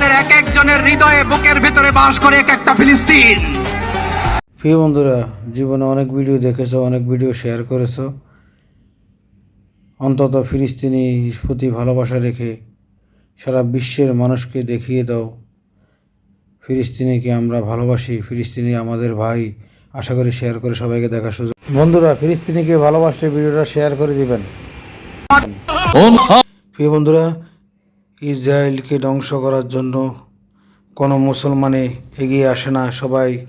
আমাদের এক একজনের হৃদয়ে বুকের ভেতরে বাস করে এক একটা ফিলিস্তিন। প্রিয় বন্ধুরা জীবনে অনেক ভিডিও দেখেছ অনেক ভিডিও শেয়ার করেছ। অন্তত ফিলিস্তিনি প্রতি ভালোবাসা রেখে সারা বিশ্বের মানুষকে দেখিয়ে দাও। ফিলিস্তিনিকে আমরা ভালোবাসি ফিলিস্তিনি আমাদের ভাই। আশা করি শেয়ার করে সবাইকে দেখার সুযোগ। বন্ধুরা ফিলিস্তিনিকে ভালোবাসলে ভিডিওটা শেয়ার করে দিবেন। প্রিয় বন্ধুরা ইসরায়েলকে ধ্বংস করার জন্য কোনো মুসলমানে এগিয়ে আসে না সবাই।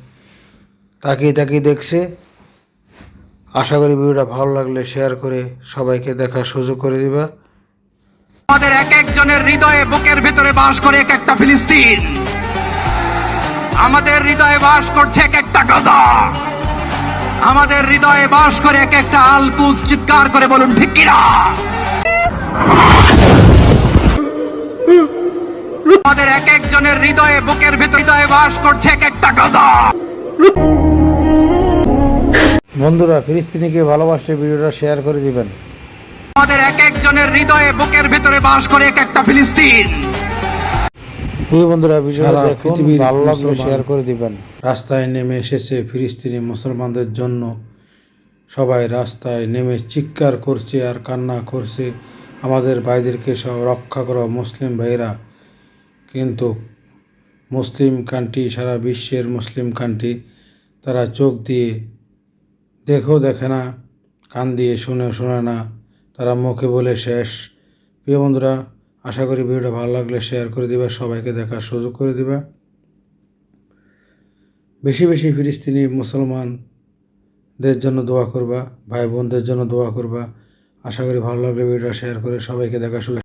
তাকিয়ে তাকিয়ে দেখছে। আশা করি ভিডিওটা ভালো লাগলে শেয়ার করে সবাইকে দেখার সুযোগ করে দিবা। আমাদের এক একজনের হৃদয়ে বুকের ভেতরে বাস করে এক একটা ফিলিস্তিন। আমাদের হৃদয়ে বাস করছে এক একটা গাজা। আমাদের হৃদয়ে বাস করে এক একটা আলকুস চিৎকার করে বলুন, ঠিক কিনা? আমাদের এক একজনের হৃদয়ে বুকের ভেতরে হৃদয়ে বাস করছে এক একটা গাজা। বন্ধুরা ফিলিস্তিনিকে ভালোবাসলে ভিডিওটা শেয়ার করে দিবেন। আমাদের এক একজনের হৃদয়ে বুকের ভেতরে বাস করে এক একটা ফিলিস্তিন। প্রিয় বন্ধুরা দেখুন পৃথিবীর ভালো লাগলে শেয়ার করে দিবেন। রাস্তায় নেমে এসেছে ফিলিস্তিনি মুসলমানদের জন্য। সবাই রাস্তায় নেমে চিৎকার করছে আর কান্না করছে। আমাদের ভাইদেরকে সব রক্ষা করো মুসলিম ভাইরা কিন্তু মুসলিম কান্ট্রি, সারা বিশ্বের মুসলিম কান্ট্রি, তারা চোখ দিয়ে দেখেও দেখে না, কান দিয়ে শুনে শোনে না। তারা মুখে বলে শেষ। প্রিয় বন্ধুরা, আশা করি ভিডিওটা ভালো লাগলে শেয়ার করে দিবা, সবাইকে দেখার সুযোগ করে দিবা। বেশি বেশি ফিলিস্তিনি মুসলমানদের জন্য দোয়া করবা, ভাই বোনদের জন্য দোয়া করবা। আশা করি ভালো লাগলে ভিডিওটা শেয়ার করে সবাইকে দেখা শুরু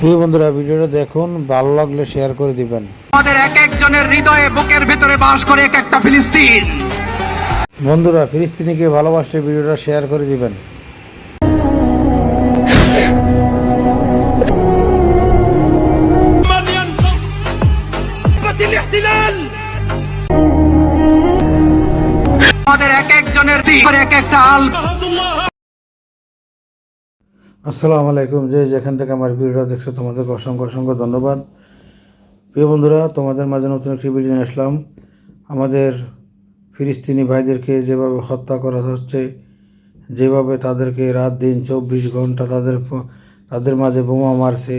প্রিয় বন্ধুরা ভিডিওটা দেখুন ভালো লাগলে শেয়ার করে দিবেন। আমাদের এক একজনের হৃদয়ে বুকের ভেতরে বাস করে এক একটা ফিলিস্তিন। বন্ধুরা ফিলিস্তিনিকে ভালোবাসলে ভিডিওটা শেয়ার করে দিবেন। আমাদের এক একজনের এক একটা আল আসসালামু আলাইকুম। যে যেখান থেকে আমার ভিডিওটা দেখছ, তোমাদেরকে অসংখ্য অসংখ্য ধন্যবাদ। প্রিয় বন্ধুরা, তোমাদের মাঝে নতুন একটি ভিডিও নিয়ে আসলাম। আমাদের ফিলিস্তিনি ভাইদেরকে যেভাবে হত্যা করা হচ্ছে, যেভাবে তাদেরকে রাত দিন চব্বিশ ঘণ্টা তাদের তাদের মাঝে বোমা মারছে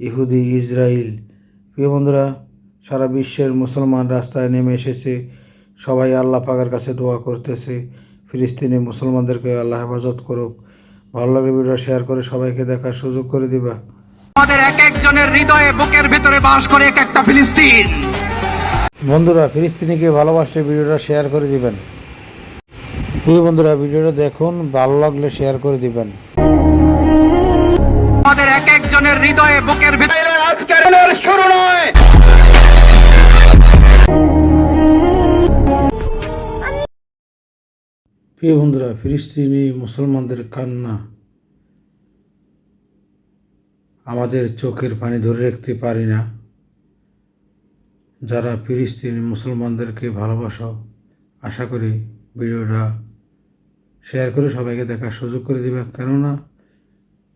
ইহুদি ইসরায়েল প্রিয় বন্ধুরা, সারা বিশ্বের মুসলমান রাস্তায় নেমে এসেছে। সবাই আল্লাহ পাকের কাছে দোয়া করতেছে। ফিলিস্তিনি মুসলমানদেরকে আল্লাহ হেফাজত করুক। ভালো লাগলে ভিডিও শেয়ার করে সবাইকে দেখার সুযোগ করে দিবা। আমাদের এক একজনের হৃদয়ে বুকের ভেতরে বাস করে এক একটা ফিলিস্তিন। বন্ধুরা ফিলিস্তিনিকে ভালোবাসতে ভিডিওটা শেয়ার করে দিবেন। প্রিয় বন্ধুরা ভিডিওটা দেখুন ভালো লাগলে শেয়ার করে দিবেন। আমাদের এক একজনের হৃদয়ে বুকের ভেতরে প্রিয় বন্ধুরা, ফিলিস্তিনি মুসলমানদের কান্না আমাদের চোখের পানি ধরে রাখতে পারি না। যারা ফিলিস্তিনি মুসলমানদেরকে ভালোবাসো, আশা করি ভিডিওটা শেয়ার করে সবাইকে দেখার সুযোগ করে দেবে। কেননা,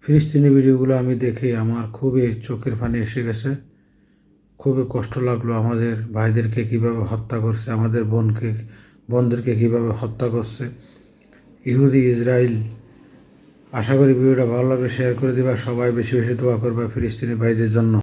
ফিলিস্তিনি ভিডিওগুলো আমি দেখে আমার খুবই চোখের পানি এসে গেছে। খুবই কষ্ট লাগল আমাদের ভাইদেরকে কীভাবে হত্যা করছে, আমাদের বোনকে বোনদেরকে কীভাবে হত্যা করছে। ইহুদি ইসরায়েল আশা করি ভিডিওটা ভালো লাগলে শেয়ার করে দিবা। সবাই বেশি বেশি দোয়া করবা ফিলিস্তিনি ভাইদের জন্য।